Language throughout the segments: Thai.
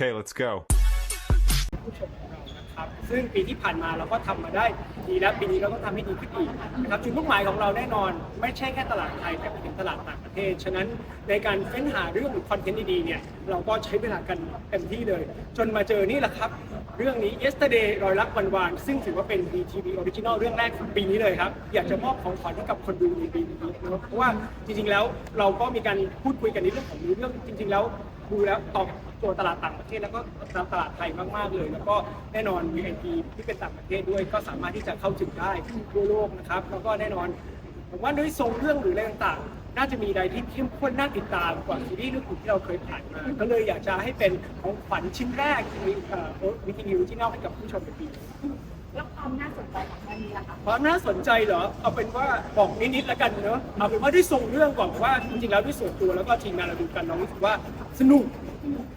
Okay, let's go. ผู้ชมของเรานะครับซึ่งปีที่ผ่านมาเราก็ทำมาได้ดีแล้วปีนี้เราก็ทำให้ดีขึ้นอีกนะครับจุดมุ่งหมายของเราแน่นอน ไม่ใช่แค่ตลาดไทยแต่ไปถึงตลาดต่างประเทศ ฉะนั้นในการเฟ้นหาเรื่องหรือคอนเทนต์ดีๆเนี่ยเราก็ใช้เวลากันเต็มที่เลย จนมาเจอนี่แหละครับ เรื่องนี้ yesterday รอยรักวันวานซึ่งถือว่าเป็น BTV Original เรื่องแรกของปีนี้เลยครับ อยากจะมอบของขวัญให้กับคนดูในปีนี้นะครับเพราะว่าจริงๆแล้วเราก็มีการพูดคุยกันในเรื่องของเรื่องจริงๆแล้ว ดูแล้วตอบโจทย์ตลาดต่างประเทศแล้วก็ตลาดไทยมากๆเลย แล้วก็แน่นอน VIP ที่เป็นต่างประเทศด้วยก็สามารถที่จะเข้าถึงได้ทั่วโลกนะครับ แล้วก็แน่นอนผมว่าด้วยทรงเรื่องหรืออะไรต่างๆ น่าจะมีอะไรที่เข้มข้นน่าติดตามกว่าซีรีส์เรื่องอื่นที่เราเคยผ่านมา ก็เลยอยากจะให้เป็นของขวัญชิ้นแรกในวิธีนิวที่เล่าให้กับผู้ชมในปีนี้ แล้วความน่าสนใจของเรื่องนี้ล่ะคะความน่าสนใจเหรอ เอาเป็นว่าบอกนิดๆแล้วกันเนอะเอาเป็นว่าด้วยทรงเรื่องก่อนว่าจริงๆแล้วด้วยส่วนตัวแล้วก็ทีมงานเราดูกันเรารู้สึกว่าสนุก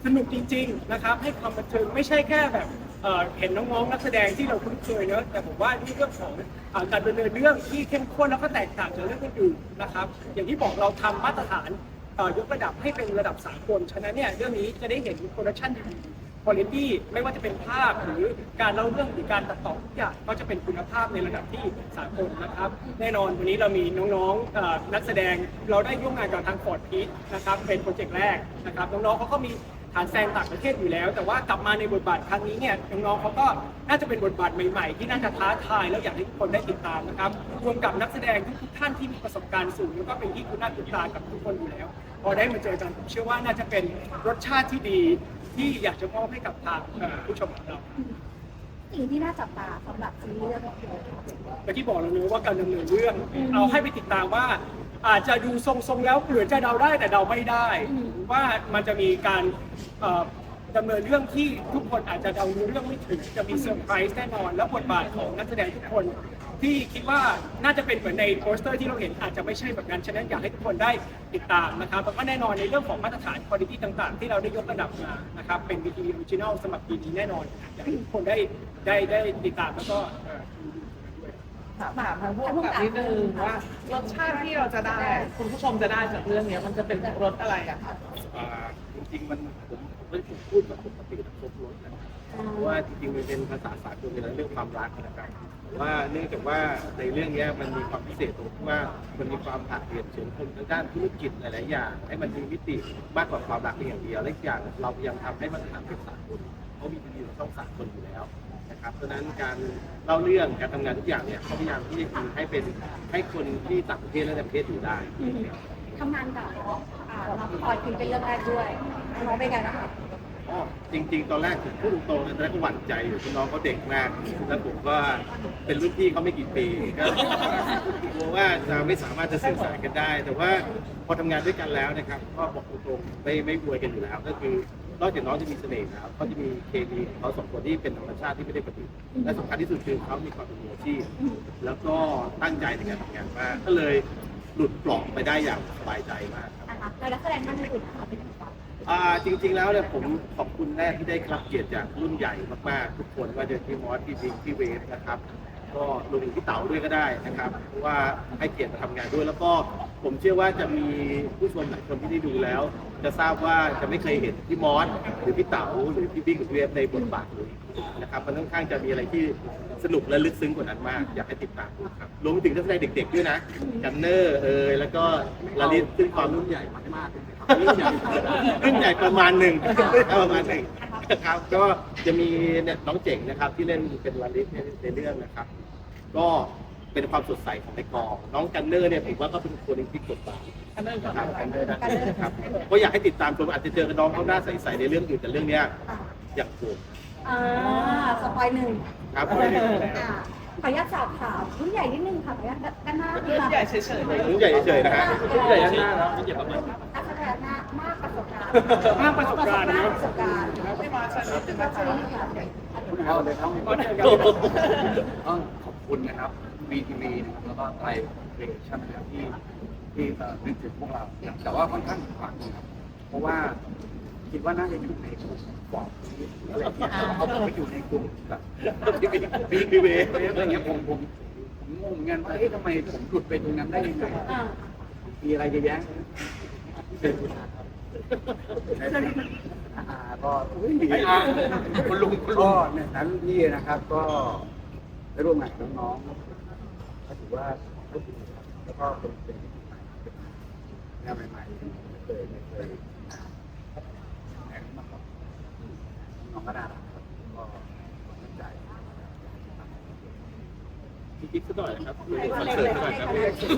สนุกจริง ๆนะครับ ให้ความบันเทิงไม่ใช่แค่แบบเอ่อเห็นน้องๆนักแสดงที่เราคุ้นเคยเนอะแต่ผมว่านี่เรื่องของอ่อการดำเนินเรื่องที่เข้มข้นแล้วก็แตกต่างจากเรื่องอื่นๆนะครับ อย่างที่บอกเราทำมาตรฐานเอ่อยกระดับให้เป็นระดับสากลฉะนั้นเนี่ยเรื่องนี้จะได้เห็นโปรดักชันดีๆ คุณภาพไม่ว่าจะเป็นภาพหรือการเล่าเรื่องหรือการตัดต่อทุกอย่างก็จะเป็นคุณภาพในระดับที่สากลนะครับ แน่นอนวันนี้เรามีน้องๆนักแสดงเราได้ร่วมงานกับทางฟอร์ดพีทนะครับเป็นโปรเจกต์แรกนะครับน้องๆเขาก็มีฐานแซงต่างประเทศอยู่แล้ว แต่ว่ากลับมาในบทบาทครั้งนี้เนี่ยน้องๆเขาก็น่าจะเป็นบทบาทใหม่ๆ ที่น่าจะท้าทายแล้วอยากให้ทุกคนได้ติดตามนะครับรวมกับนักแสดงทุกๆท่านที่มีประสบการณ์สูงแล้วก็เป็นที่คุณน้าคุณตามกับทุกคนอยู่แล้ว พอได้มาเจอกันผมเชื่อว่าน่าจะเป็นรสชาติที่ดี ที่อยากจะมอบให้กับทางเอ่อผู้ชมของเราสิ่งที่น่าจับตาสำหรับซีรีส์เรื่องนี้เมื่อกี้บอกแล้วเนอะว่าการดำเนินเรื่อง เอาให้ไปติดตามว่า อาจจะดูทรงๆแล้วเหมือนจะเดาได้แต่เดาไม่ได้ ว่ามันจะมีการเอ่อดำเนินเรื่องที่ทุกคนอาจจะเดาเรื่องไม่ถึงจะมีเซอร์ไพรส์แน่นอน แล้วบทบาทของนักแสดงทุกคน ที่คิดว่าน่าจะเป็นเหมือนในโปสเตอร์ที่เราเห็นอาจจะไม่ใช่แบบนั้น ฉะนั้นอยากให้ทุกคนได้ติดตามนะครับแล้วก็แน่นอนในเรื่องของมาตรฐานคุณภาพต่างๆ ที่เราได้ยกระดับมานะครับเป็น VTV Original สำหรับปีนี้แน่นอนอยากให้ทุกคนได้ได้ได้ติดตามแล้วก็ดูด้วยถามทางพวกกับนิดนึงว่ารสชาติที่เราจะได้ คุณผู้ชมจะได้จากเรื่องนี้มันจะเป็นรสอะไรอะคะจริงๆมันผมไม่มพูดแบบปกติครบรถนะครับเพราะว่าจริงๆมันเป็นภาษาสากลในเรื่องความรักนะครับ ว่าเนื่องจากว่าในเรื่องนี้มันมีความพิเศษตรงที่ว่ามันมีความผักเปลี่ยนเชิงคนทางด้านธุรกิจหลาย ๆ อย่าง ให้มันมีมิติมากกว่าความรักเพียงอย่างเดียวและอย่างเราพยายามทำให้มันทำเป็นสากลเพราะมีทีวีช่องสากลอยู่แล้วนะครับเพราะฉะนั้นการเล่าเรื่องการทำงานทุกอย่างเนี่ยเขาพยายามที่จะทำให้เป็นให้คนที่ต่างประเทศและในประเทศอยู่ได้ทำงานกับอ่าน้องพอยพิมพ์เป็นเรื่องแรกด้วยน้องเป็นไงนะคะ จริง ๆ ตอนแรกผมพูดตรงๆนะตอนแรกก็หวั่นใจอยู่เพราะน้องเขาเด็กมากแล้วผมก็เป็นรุ่นพี่เขาไม่กี่ปีก็กลัวว่าจะไม่สามารถจะสื่อสารกันได้ แต่ว่าพอทำงานด้วยกันแล้วนะครับ ก็บอกตรงๆไม่ไม่บวยกันอยู่แล้ว ก็คือนอกจากน้องจะมีเสน่ห์แล้วเขาจะมีเคมีของเขาสองคนที่เป็นธรรมชาติที่ไม่ได้ประดิษฐ์และสำคัญที่สุดคือเขามีความเป็นมืออาชีพแล้วก็ตั้งใจในการทำงานมากก็เลยหลุดปลอกไปได้อย่างสบายใจมาก ครับนะคะแล้วนักแสดงท่านอื่นนะคะเป็นยังไงบ้างอ่าจริง ๆ แล้วเนี่ยผมขอบคุณแรกที่ได้รับเกียรติจากรุ่นใหญ่มากๆ ทุกคนว่าจะพี่มอสพี่บิงพี่เวฟนะครับ ก็รวมถึงพี่เต๋าด้วยก็ได้นะครับเพราะว่าให้เกียรติมาทำงานด้วย แล้วก็ผมเชื่อว่าจะมีผู้ชมหลายคนที่ได้ดูแล้ว จะทราบว่าจะไม่เคยเห็นพี่มอสหรือพี่เต๋าหรือพี่บิ๊กหรือพี่เวฟในบทบาทนี้นะครับมันค่อนข้างจะมีอะไรที่สนุกและลึกซึ้งกว่านั้นมาก อยากให้ติดตามดูครับรวมถึงนักแสดงเด็กๆด้วยนะกันเนอร์เอยแล้วก็ลาลิสซึ่งความรุ่นใหญ่มากๆรุ่นใหญ่รุ่นใหญ่ประมาณหนึ่งประมาณหนึ่งนะครับก็จะมีเนี่ยน้องเจ๋งนะครับที่เล่นเป็นวาลิสในเรื่องนะครับ ก็เป็นความสดใสของในกอง น้องกันเนอร์เนี่ยผมว่าก็เป็นคนหนึ่งที่กดดันอันนั้นก็นะครับกันเนอร์นะครับก็อยากให้ติดตามชมอาจจะเจอกับน้องเขาหน้าใสๆในเรื่องอื่นแต่เรื่องเนี้ยอ่าอย่างผมอ่าสปอยหนึ่งครับไม่ได้ดูแล้วอ่าขออนุญาตสอบถามรุ่นใหญ่นิดนึงค่ะขออนุญาตด้านหน้ารุ่นใหญ่เฉยๆเลยรุ่นใหญ่เฉยๆนะฮะรุ่นใหญ่ด้านหน้าแล้วรุ่นใหญ่ประมาณนักแสดงหน้ามากประสบการณ์มากประสบการณ์มากเนอะประสบการณ์ไม่มาชนิดจะก็มาคือช้าค่ะ เอาเลยครับต้องขอบคุณนะครับ VTV นะครับแล้วก็ไทยเรชั่นนะครับที่ที่เอ่อนึกถึงพวกเรานะครับแต่ว่าค่อนข้างผิดหวังนะครับเพราะว่าคิดว่าน่าจะอยู่ในกลุ่มฟอร์ดอะไรอย่างเงี้ยเขาไปอยู่ในกลุ่มแบบพี่พี่พี่เวฟอะไรเงี้ยผมผมผมงงเหมือนกันว่าเอ๊ะทำไมผมหลุดไปตรงนั้นได้ยังไงมีอะไรเยอะแยะ เป็อาก็ไอ้อาคุณลุงคุณลุก็ในฐานะรุ่นพี่นะครับ ก็ได้ร่วมงานกับน้องๆก็ถือว่าก็ดีครับแล้วก็เป็นเป็นเป็นแนวใหม่ๆไม่เคยไม่เคยแข่มาก่อนน้องก็น่ารักมั่นใจ พี่กิ๊กสักหน่อยนะครับคคอนนเล็กเสิร์ตเลยสักหน่อยครับ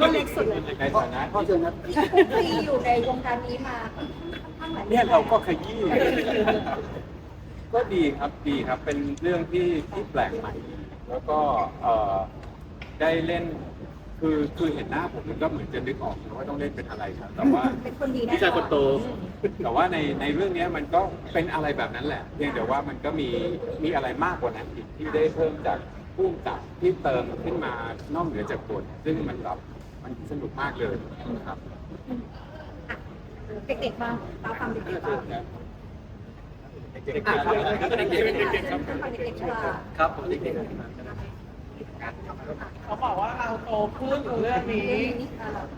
คนเล็กสุดเลยในฐานะพ่อเชิญนะที่คุกคลีอยู่ในวงการนี้มาค่อนข้างหลายปีเนี่ยเราก็ขยี้ก็ดีครับดีครับเป็นเรื่องที่ที่แปลกใหม่ แล้วก็เอ่อได้เล่นคือคือเห็นหน้าผมมันก็เหมือนจะนึกออกนะว่าต้องเล่นเป็นอะไรครับ แต่ว่าเป็นคนดีแน่พี่ชายคนโต แต่ว่าในในเรื่องเนี้ยมันก็เป็นอะไรแบบนั้นแหละ เพียงแต่ว่ามันก็มีมีอะไรมากกว่านั้นอีกที่ได้เพิ่มจาก ผู้กำกับที่เติมขึ้นมานอกเหนือจากบทซึ่งมันแบบมันสนุกมากเลยครับเด็กๆบ้างตาฟังเด็กๆบ้างเด็กๆครับเด็กๆเด็กๆครับฟังเด็กๆว่าครับเด็กเขาบอกว่าเราโตขึ้นกับเรื่องนี้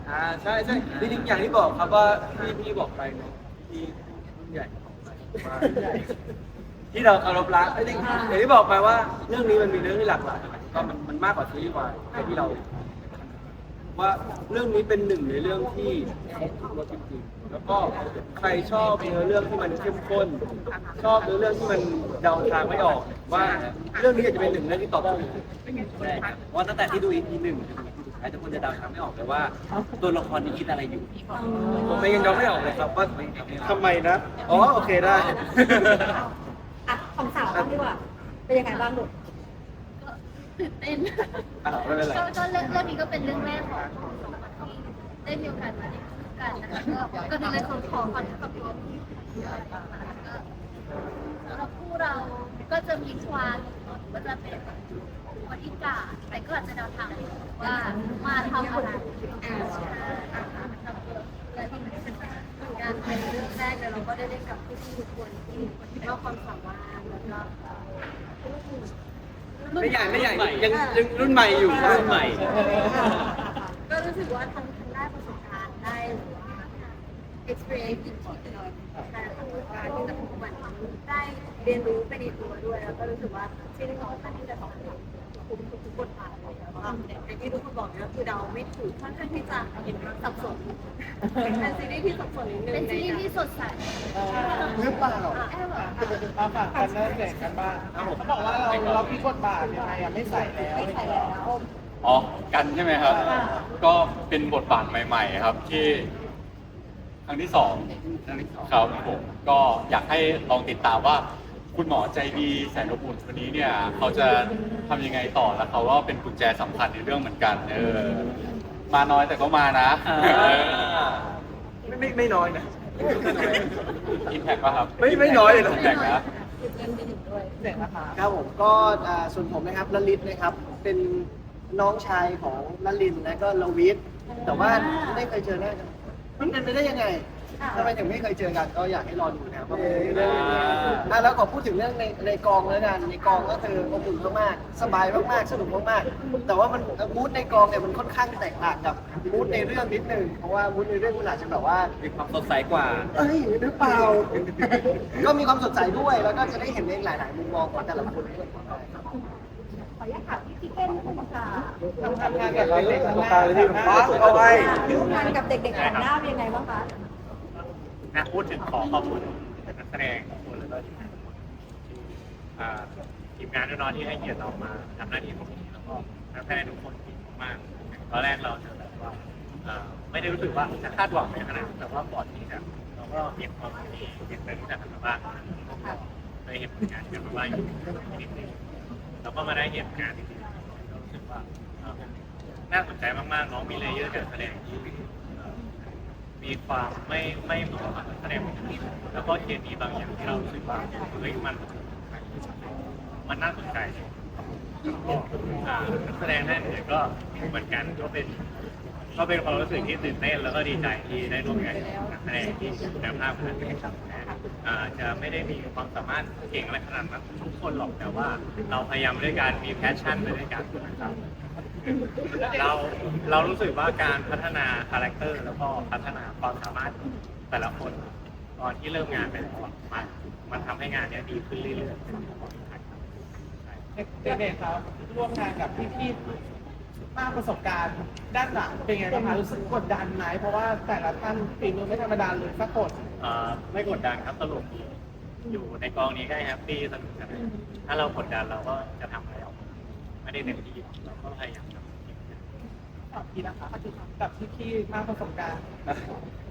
อ่าใช่ใช่จริงๆอย่างที่บอกครับว่าพี่พี่บอกไปเนาะพี่รุ่นใหญ่บอกไปว่า ที่เราเคารพรักไอ้จริงๆอย่างที่บอกไปว่าเรื่องนี้มันมีเรื่องที่หลากหลายก็มันมันมากกว่าซีรีส์วายอย่างที่เรา ว่าเรื่องนี้เป็นหนึ่งในเรื่องที่ครบทุกรสจริงๆแล้วก็ใครชอบเนื้อเรื่องที่มันเข้มข้น ชอบเนื้อเรื่องที่มันเดาทางไม่ออก ว่าเรื่องนี้อาจจะเป็นหนึ่งเรื่องที่ตอบโจทย์ใช่ครับเพราะว่าตั้งแต่ที่ดู EP หนึ่งจนถึง EP สุดท้ายคนจะเดาทางไม่ออกเลยว่า ตัวละครนี้คิดอะไรอยู่ ผมเองยังเดาไม่ออกเลยครับว่าทำไมนะ อ๋อโอเคได้ อะของสาวบ้างดีกว่าเป็นยังไงบ้างลูกตื่นเต้นอะไม่เป็นไรก็ก็เรื่องเรื่องนี้ก็เป็นเรื่องแรกของของสองคนที่ได้มีโอกาสมาเล่นคู่กันนะคะก็ก็ดูเลยขอขอขอขอบคุณก็สำหรับคู่เราก็จะมีความก็จะเป็นบริการดแต่ก็อาจจะเดาทางไม่ถูกว่ามาทำอะไรอ่าใช่และที่ เป็นงานเป็นเรื่องแรกเลยเราก็ได้เล่นกับผู้ที่ทุกคนที่มีความสามารถแล้วก็ไม่ใหญ่ไม่ใหญ่ยังยังรุ่นใหม่อยู่รุ่นใหม่ ก็รู้สึกว่าทั้งทั้งได้ประสบการณ์ได้หรือว่า experience ที่ที่เราได้ประสบการณ์ที่จะพบมันได้เรียนรู้ไปในตัวด้วย แล้วก็รู้สึกว่าที่นี่เขาค่อนข้างที่จะสอนเราคุ้มทุกบทบาทเลยแล้วก็อย่างที่ทุกคนบอกเนี่ยก็คือเดาไม่ถูกค่อนข้างที่จะสับสน เป็นซีรีส์ที่สับสนนิดนึงเป็นซีรีส์ที่สดใสหรือเปล่าแอบแบบมาฝากกันเริ่มเด็กกันบ้างเขาบอกว่าเราเราพิบทบาทยังไงอะไม่ใส่แล้วไม่ใส่แล้วอ๋อ กันใช่ไหมครับ ก็เป็นบทบาทใหม่ ๆ ครับที่ครั้งที่สองครับผมก็อยากให้ลองติดตามว่าคุณหมอใจดีแสนอบอุ่นคนนี้เนี่ย เขาจะทำยังไงต่อแล้วเขาก็เป็นกุญแจสำคัญในเรื่องเหมือนกันเออ มาน้อยแต่ก็มานะไม่ไม่ไม่น้อยนะ อินแพกป่ะครับไม่ไม่น้อยเลยนะ อินแพกนะเด็กนะคะ ครับผมก็อ่าส่วนผมนะครับลลิตนะครับ เป็นน้องชายของลลินและก็ลวิทแต่ว่าไม่เคยเจอหน้ากันมันเป็นไปได้ยังไง ทำไมถึงไม่เคยเจอกันก็อยากให้รอดูนะครับว่าเป็นเรื่องยังไงอะแล้วขอพูดถึงเรื่องในในกองแล้วกันในกองก็คืออบอุ่นมากๆสบายมากๆสนุกมากๆแต่ว่ามันมูดในกองเนี่ยมันค่อนข้างแตกต่างกับมูดในเรื่องนิดนึงเพราะว่ามูดในเรื่องมันอาจจะแบบว่า มีความสดใสกว่า เอ้ยหรือเปล่า ก็มีความสดใสด้วย แล้วก็จะได้เห็นในหลาย ๆ มุมมองของแต่ละคนด้วยขออนุญาตถามพี่พี่เก้นคุณค่ะทำงานกับเด็กๆตรงกลางเลยพี่อ๋อเอาไว้ทำงานกับเด็กๆของหน้าเป็นยังไงบ้างคะ นะพูดถึงขอขอบคุณนักแสดงทุกคนแล้วก็ทีมงานทุกคนที่อ่าทีมงานน้องๆที่ให้เกียรติเรามาทำหน้าที่ตรงนี้แล้วก็นักแสดงทุกคนเก่มากตอนแรกเราจะแบบว่าอ่าไม่ได้รู้สึกว่าจะคาดหวังในขนาดแต่ว่าก่อนที่จะเราก็มีความดีเห็นเลยที่จะทำมาบ้างเคยเห็นผลงานกันมาบ้างอยู่นิดนึงแล้วก็มาได้เห็นงานจริงๆเรารู้สึกว่าน่าสนใจมากๆน้องมีเลเยอร์การแสดงที่ มีความไม่ไม่เหมือนกับนักแสดงคนอื่นแล้วก็เคมีบางอย่างที่เรารู้สึกว่าเฮ้ยมัน มันน่าสนใจแล้วก็อ่านักแสดงท่านอื่นก็เหมือนกันก็เป็น ก็เป็นความรู้สึกที่ตื่นเต้นแล้วก็ดีใจที่ได้ร่วมงานกับนักแสดงที่คุณภาพขนาดนี้ครับอ่าจะไม่ได้มีความสามารถเก่งอะไรขนาดนั้นทุกคนหรอกแต่ว่า เราพยายามด้วยการมีแพชชั่นไปด้วยกันนะครับ เราเรารู้สึกว่าการพัฒนาคาแรคเตอร์แล้วก็พัฒนาความสามารถแต่ละคนตอนที่เริ่มงานไปแล้วอะมันมันทำให้งานเนี้ยดีขึ้นเรื่อยๆเด็กๆครับร่วมงานกับพี่ๆมากประสบการณ์ ด้านหลังเป็นไงบ้างคะรู้สึกกดดันไหมเพราะว่าแต่ละท่านฝีมือไม่ธรรมดาเลยสักคนเอ่อไม่กดดันครับตลกดีอยู่ในกองนี้ก็แฮปปี้สนุกกันถ้าเรากดดันเราก็จะทำอะไรออกมา ไม่ได้เต็มที่เราก็พยายามทำให้ดีกับพี่นะคะกับพี่ๆมากประสบการณ์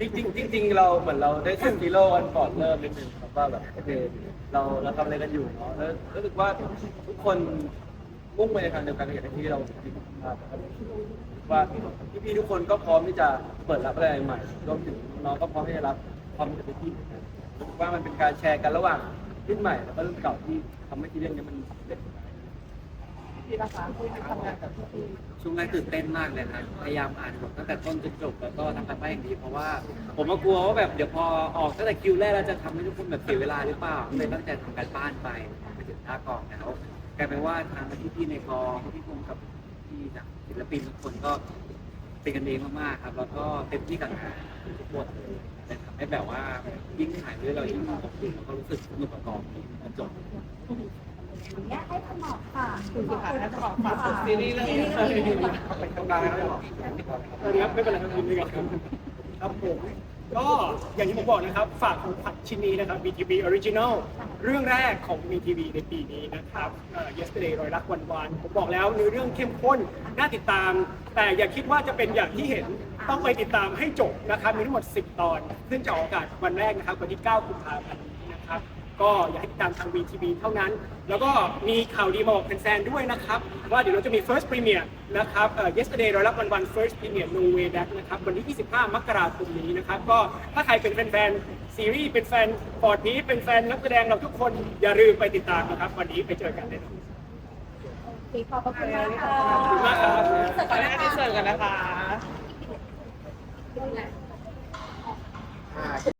จริงๆจริงๆเราเหมือนเราได้เซตซีโร่กันก่อนเริ่มนิดนึงครับว่าแบบโอเคเราเราทำอะไรกันอยู่เนาะแล้วรู้สึกว่าทุกคนมุ่งไปในทางเดียวกันอย่างที่เราคิดครับว่าพี่ๆทุกคนก็พร้อมที่จะเปิดรับอะไรใหม่รวมถึงน้องก็พร้อมที่จะรับความเป็นพี่รู้สึกว่ามันเป็นการแชร์กันระหว่างรุ่นใหม่แล้วก็รุ่นเก่าที่ทำให้ที่เรื่องนี้มันเด็ด พี่นะคะที่ทำงานกับพี่ช่วงแรกตื่นเต้นมากเลยครับ พยายามอ่านบทตั้งแต่ต้นจนจบแล้วก็ทำการบ้านอย่างดี เพราะว่าผมก็กลัวว่าแบบเดี๋ยวพอออกตั้งแต่คิวแรกแล้วจะทำให้ทุกคนแบบเสียเวลาหรือเปล่าเลยตั้งใจทำการบ้านไปไปถึงท่ากองแล้วกลายเป็นว่าทางพี่ๆในกองพี่พงกับพี่จากศิลปินทุกคนก็เป็นกันเองมากๆครับ แล้วก็เต็มที่กับงานทุกบทเลยเลยทำให้แบบว่ายิ่งถ่ายด้วยเรายิ่งอบอุ่นแล้วก็รู้สึกสนุกกับกองนี้จบ อยากให้คุณหมอค่ะคุณสุดท้ายให้ฝากฝากซีรีส์เรื่องนี้เลยไปทำงานแล้วไม่บอครับไม่เป็นไรครับยินดีครับครับผมก็อย่างที่ผมบอกนะครับ ฝากของขวัญชิ้นนี้นะครับ BTV Original เรื่องแรกของ BTV ในปีนี้นะครับเอ่อ Yesterday รอยรักวันวานผมบอกแล้วเนื้อเรื่องเข้มข้น น่าติดตาม แต่อย่าคิดว่าจะเป็นอย่างที่เห็นต้องไปติดตามให้จบนะครับ มีทั้งหมด 10 ตอน ซึ่งจะออกอากาศวันแรกนะครับวันที่ 9 กุมภาพันธ์นี้นะครับ ก็อยากให้ติดตามทาง VTV เท่านั้น แล้วก็มีข่าวดีมาบอกแฟนๆด้วยนะครับ ว่าเดี๋ยวเราจะมี first premiere นะครับเอ่อ yesterday เรารับวันวัน first premiere no way back นะครับวันที่ 25 มกราคมนี้นะครับ ก็ถ้าใครเป็นแฟนๆซีรีส์เป็นแฟนฟอร์ดพีเป็นแฟนนักแสดงเราทุกคนอย่าลืมไปติดตามนะครับ วันนี้ไปเจอกันแน่นอนขอบคุณมากค่ะขอบคุณมากครับ ขออนุญาตที่เสิร์ฟกันนะคะขอบคุณค่ะ